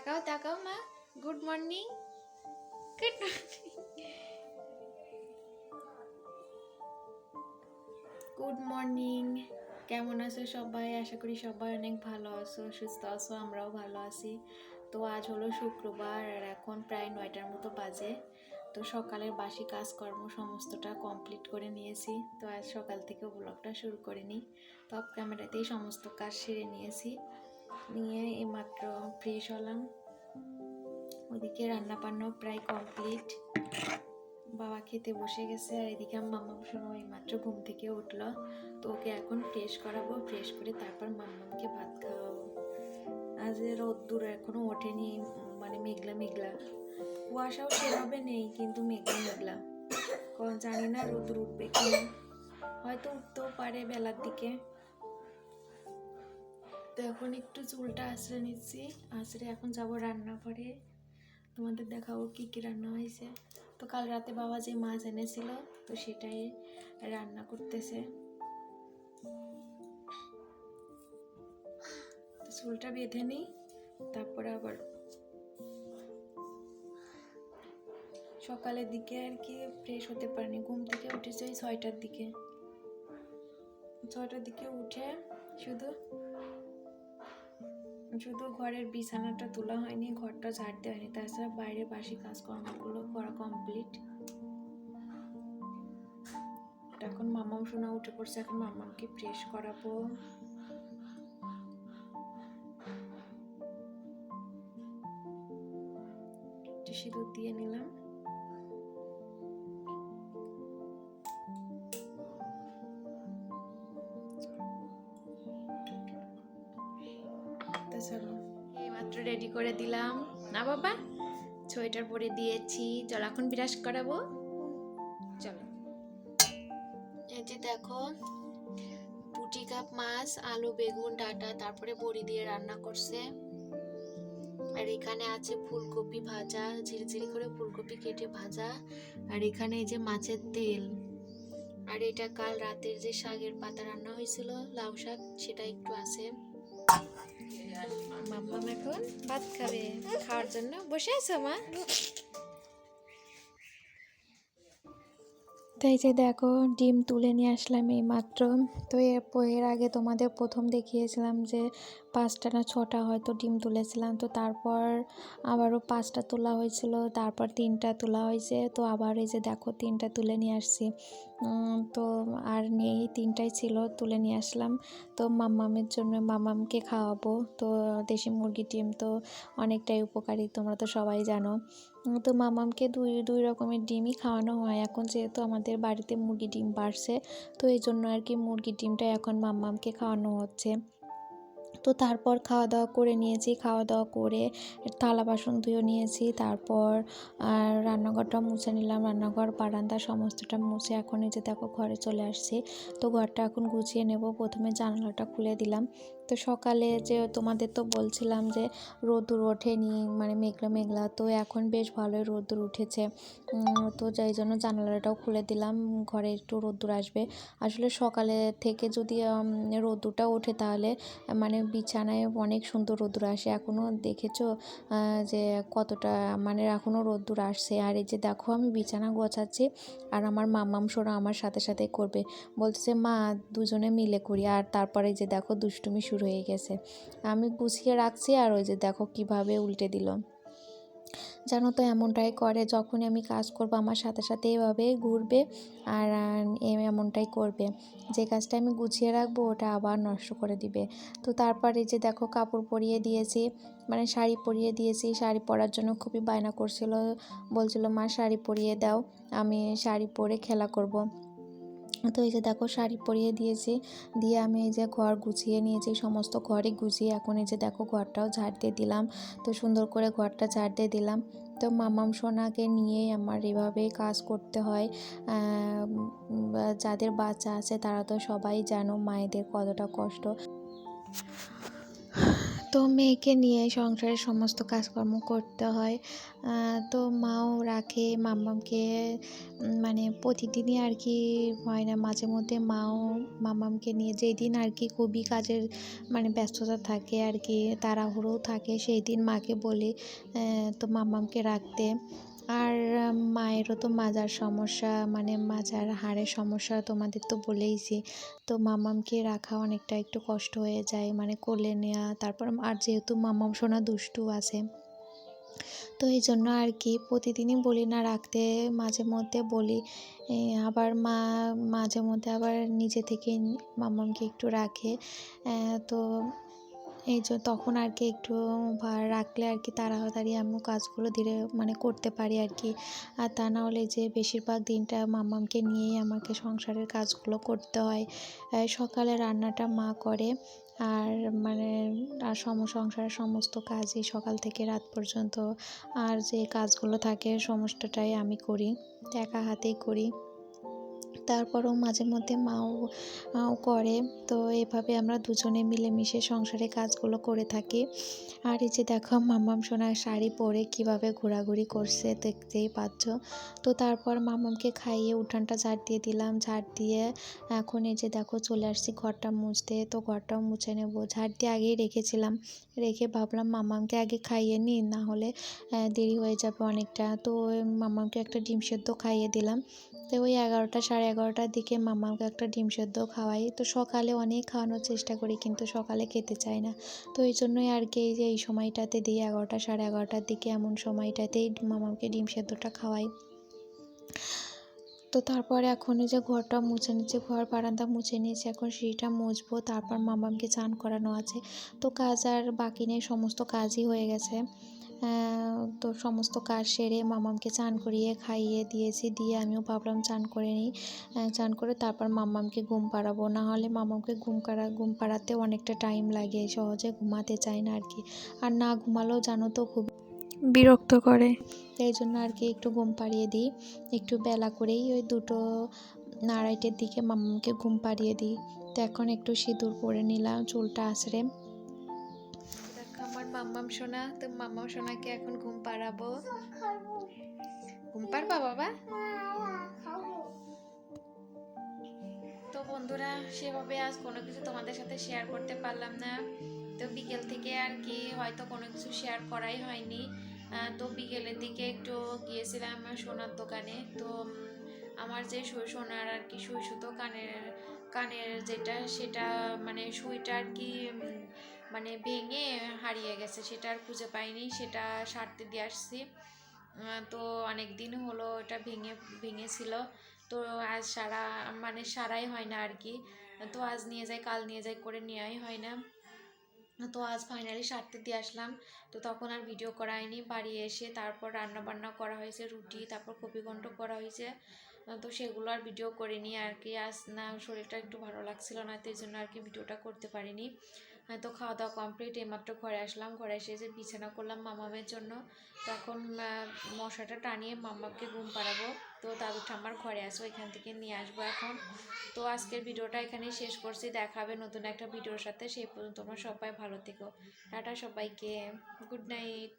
তাকাও তাকাও মা good morning good morning good morning কেমন আছো সবাই? আশা করি সবাই অনেক ভালো আছো, সুস্থ আছো, আমরাও ভালো আছি। তো আজ হলো শুক্রবার আর এখন প্রায় নয়টার মতো বাজে। তো সকালের বাসি কাজকর্ম সমস্তটা কমপ্লিট করে নিয়েছি। তো আজ সকাল থেকে ব্লগটা শুরু করে নিই তো ক্যামেরাতেই সমস্ত কাজ সেরে নিয়েছি। নিয়ে এইমাত্র ফ্রেশ হলাম। ওদিকে রান্না বান্না প্রায় কমপ্লিট বাবা খেতে বসে গেছে আর এদিকে আমার মামা শোনো এইমাত্র ঘুম থেকে উঠল। তো ওকে এখন ফ্রেশ করাবো ফ্রেশ করে তারপর মাম্মামকে ভাত খাওয়াবো। আজ রোদ্দুর এখনও ওঠেনি মানে মেঘলা মেঘলা। কুয়াশাও সেভাবে নেই, কিন্তু মেঘলা মেঘলা। জানি না রোদ্দুর উঠবে কিনা। হয়তো উঠতেও পারে বেলার দিকে। তো এখন একটু চুলটা আশ্রয় নিচ্ছি। আশ্রে এখন যাব রান্নাঘরে। তোমাদের দেখাবো কি কি রান্না হয়েছে। তো কাল রাতে বাবা যে মাছ এনেছিল, তো সেটাই রান্না করতেছে। চুলটা বেঁধে নিই, তারপরে আবার সকালের দিকে আর কি ফ্রেশ হতে পারিনি। ঘুম থেকে উঠেছে ছয়টার দিকে। ছয়টার দিকে উঠে শুধু শুধু ঘরের বিছানাটা তোলা হয়নি, ঘরটা ঝাড়তে হয়নি। তাছাড়া বাইরে বাসি কাজকর্মগুলো করা কমপ্লিট এখন মামাম শোনা উঠে পড়ছে, এখন মামামকে ফ্রেশ করাবো। সিঁদুর দিয়ে নিলাম। চলো এইমাত্র রেডি করে দিলাম। না বাবা সোয়েটার পরে দিয়েছি। চল এখন বিরাজ করাবো। চলো। এই যে দেখো, পুটি কাপ মাছ, আলু, বেগুন, ডাটা, তারপরে বড়ি দিয়ে রান্না করছে। আর এখানে আছে ফুলকপি ভাজা, ঝিরিঝিরি করে ফুলকপি কেটে ভাজা। আর এখানে এই যে মাছের তেল। আর এটা কাল রাতের যে শাকের পাতা রান্না হয়েছিল, লাউ শাক, সেটা একটু আছে। মাম্মাম এখন ভাত খাবে খাওয়ার জন্য বসে আছো মা তাই যে দেখো ডিম তুলে নিয়ে আসলাম এই মাত্র তো এর আগে তোমাদের প্রথম দেখিয়েছিলাম যে পাঁচটা না ছটা হয়তো ডিম তুলেছিলাম তো তারপর আবারও পাঁচটা তোলা হয়েছিল তারপর তিনটা তোলা হয়েছে তো আবার এই যে দেখো তিনটা তুলে নিয়ে আসছি তো আর নেই, তিনটাই ছিল, তুলে নিয়ে আসলাম। তো মাম্মামের জন্য মামামকে খাওয়াবো। তো দেশি মুরগি ডিম তো অনেকটাই উপকারী, তোমরা তো সবাই জানো। তো মামামকে দুই দুই রকমের ডিমই খাওয়ানো হয়। এখন যেহেতু আমাদের বাড়িতে মুরগি ডিম বাড়ছে, তো এই জন্য আর কি মুরগি ডিমটা এখন মাম্মামকে খাওয়ানো হচ্ছে। তো তারপর খাওয়া দাওয়া করে নিয়েছি খাওয়া দাওয়া করে থালা বাসন ধুয়ে নিয়েছি, তারপর রান্নাঘরটা মুছে নিলাম। রান্নাঘর, বারান্দা সমস্তটা মুছে এখন এই যে দেখো ঘরে চলে আসছি। তো ঘরটা এখন গুছিয়ে নেব। প্রথমে জানালাটা খুলে দিলাম। তো সকালে যে তোমাদের তো বলছিলাম যে রোদুর ওঠেনি মানে মেঘলা মেঘলা, তো এখন বেশ ভালোই রোদ্দুর উঠেছে। তো যাই জন্য জানালাটাও খুলে দিলাম, ঘরে একটু রোদ্দুর আসবে। আসলে সকালে থেকে যদি রোদ্দুরটা ওঠে তাহলে মানে বিছানায় অনেক সুন্দর রোদ্দুর আসে। এখনও দেখেছ যে কতটা মানে এখনও রোদ্দুর আসছে। আর এই যে দেখো আমি বিছানা গোছাচ্ছি, আর আমার মাম্মাম সোনা আমার সাথে সাথে করবে। বলছে মা, দুজনে মিলে করি। আর তারপরে যে দেখো দুষ্টুমি শুরু হয়ে গেছে। আমি গুছিয়ে রাখছি আর ওই যে দেখো কীভাবে উল্টে দিল। জানো তো এমনটাই করে, যখনই আমি কাজ করব আমার সাথে সাথে এভাবে ঘুরবে আর এমনটাই করবে। যে কাজটা আমি গুছিয়ে রাখব ওটা আবার নষ্ট করে দিবে। তো তারপরে যে দেখো কাপড় পরিয়ে দিয়েছি মানে শাড়ি পরিয়ে দিয়েছি, শাড়ি পরার জন্য খুবই বায়না করছিল। বলছিল, মা, শাড়ি পরিয়ে দাও, আমি শাড়ি পরে খেলা করব। তো এই যে দেখো শাড়ি পরিয়ে দিয়েছি, দিয়ে আমি এই যে ঘর গুছিয়ে নিয়েছি সমস্ত ঘরে গুছিয়ে এখন এই যে দেখো ঘরটাও ঝাড় দিয়ে দিলাম, তো সুন্দর করে ঘরটা ঝাড় দিয়ে দিলাম। তো মামাম সোনাকে নিয়ে আমার এভাবে কাজ করতে হয় যাদের বাচ্চা আছে তারা তো সবাই জানো মায়েদের কতটা কষ্ট। তো মেয়েকে নিয়ে সংসারের সমস্ত কাজকর্ম করতে হয়। তো মাও রাখে মাম্মামকে মানে প্রতিদিনই আর কি হয় না। মাঝে মধ্যে মাও মাম্মামকে নিয়ে যেই দিন আর কি খুবই কাজের মানে ব্যস্ততা থাকে আর কি তাড়াহুড়ো থাকে সেই দিন মাকে বলি তো মাম্মামকে রাখতে আর মায়েরও তো মাজার সমস্যা মানে মাজার হাড়ের সমস্যা তোমাদের তো বলেইছি তো মামামকে রাখা অনেকটা একটু কষ্ট হয়ে যায় মানে কোলে নেওয়া তারপর আর যেহেতু মামাম সোনা দুষ্টু আছে। তো এই জন্য আর কি, প্রতিদিনই বলি না রাখতে, মাঝে মধ্যে বলি আবার মা, মাঝে মধ্যে আবার নিজে থেকে মামামকে একটু রাখে। তো এই জন্য তখন আর কি একটু রাখলে আর কি তাড়াতাড়ি আমি কাজগুলো ধীরে মানে করতে পারি আর কি। আর তা না হলে যে বেশিরভাগ দিনটা মামামকে নিয়েই আমাকে সংসারের কাজগুলো করতে হয়। সকালে রান্নাটা মা করে। আর মানে আর সম সংসারের সমস্ত কাজই সকাল থেকে রাত পর্যন্ত। আর যে কাজগুলো থাকে সমস্তটাই আমি করি। একা হাতেই করি। তারপরেও মাঝে মধ্যে মাও মাও করে। তো এভাবে আমরা দুজনে মিলেমিশে সংসারে কাজগুলো করে থাকি। আর এই যে দেখো, মাম্মাম সোনার শাড়ি পরে কীভাবে ঘোরাঘুরি করছে দেখতেই পাচ্ছ। তো তারপর মাম্মামকে খাইয়ে উঠানটা ঝাড় দিয়ে দিলাম। ঝাড় দিয়ে এখন এই যে দেখো, চলে আসছি ঘরটা মুছতে। তো ঘরটাও মুছে নেব। ঝাড় দিয়ে আগেই রেখেছিলাম। রেখে ভাবলাম মাম্মামকে আগে খাইয়ে নিই, না হলে দেরি হয়ে যাবে অনেকটা। তো ওই মাম্মামকে একটা ডিম সেদ্ধ খাইয়ে দিলাম। তো ওই এগারোটা সাড়ে এগারোটার দিকে মাম্মাকে একটা ডিম সেদ্ধ খাওয়াই। তো সকালে অনেক খাওয়ানোর চেষ্টা করি, কিন্তু সকালে খেতে চায় না। তো এই জন্যই আর কি এই যে এই সময়টাতে দিই এগারোটা সাড়ে এগারোটার দিকে এমন সময়টাতেই মামাকে ডিম সেদ্ধটা খাওয়াই। তো তারপরে এখন যে ঘরটা মুছে নিচ্ছে, ঘর বারান্দা মুছে নিয়েছে, এখন সিঁড়িটা মুছবো, তারপর মামামকে চান করানো আছে। তো কাজ আর বাকি নেই, সমস্ত কাজই হয়ে গেছে। তো সমস্ত কাজ সেরে মামামকে চান করিয়ে খাইয়ে দিয়েছি, দিয়ে আমিও ভাবলাম চান করে নিই। চান করে তারপর মামামকে ঘুম পাড়াবো। না হলে মামামকে ঘুম পাড়া, ঘুম পাড়াতে অনেকটা টাইম লাগে সহজে ঘুমাতে চায় না আর কি আর না ঘুমালেও জানো তো খুব বিরক্ত করে। এই জন্য আর কি একটু ঘুম পাড়িয়ে দিই। একটু বেলা করেই ওই দুটো আড়াইটের দিকে মামামকে ঘুম পাড়িয়ে দিই। তো এখন একটু সিঁদুর পরে নিলাম, চুলটা আছড়ে মাম্মাম সোনা, তো মাম্মাম সোনাকে এখন ঘুম পাড়াবো। ঘুম পারবা বাবা? তো বন্ধুরা, সেভাবে আজ কোনো কিছু তোমাদের সাথে শেয়ার করতে পারলাম না। তো বিকেল থেকে আর কি, হয়তো কোনো কিছু শেয়ার করাই হয়নি। তো বিকেলের দিকে একটু গিয়েছিলাম সোনার দোকানে। তো আমার যে সু- সোনার আর কি সুই সুতো, কানের কানের যেটা, সেটা মানে সুইটা আর কি মানে ভেঙে হারিয়ে গেছে, সেটা আর খুঁজে পাইনি, সেটা সারতে দিয়ে আসছি। তো অনেক দিন হলো এটা ভেঙে, ভেঙেছিল। তো আজ সারা মানে সারাই হয় না আর কি। তো আজ নিয়ে যাই, কাল নিয়ে যাই করে নেওয়াই হয় না। তো আজ ফাইনালি সারতে দিয়ে আসলাম। তো তখন আর ভিডিও করা হয়নি, বাড়ি এসে তারপর রান্না বান্না করা হয়েছে, রুটি, তারপর কপি ঘন্ট করা হয়েছে। তো সেগুলো আর ভিডিও করিনি আর কি। আজ না, শরীরটা একটু ভালো লাগছিল না তো এই জন্য আর কি ভিডিওটা করতে পারিনি। তো খাওয়া দাওয়া কমপ্লিট এইমাত্র ঘরে আসলাম, ঘরে এসে যে বিছানা করলাম মামামের জন্য, তখন মশাটা টানিয়ে মামাকে ঘুম পাড়াবো। তো দাদু ঠাম্মার ঘরে আসব, এখান থেকে নিয়ে আসব এখন। তো আজকের ভিডিওটা এখানেই শেষ করছি দেখাবে নতুন একটা ভিডিওর সাথে, সেই পর্যন্ত তোমরা সবাই ভালো থেকো। টাটা সবাইকে, গুড নাইট।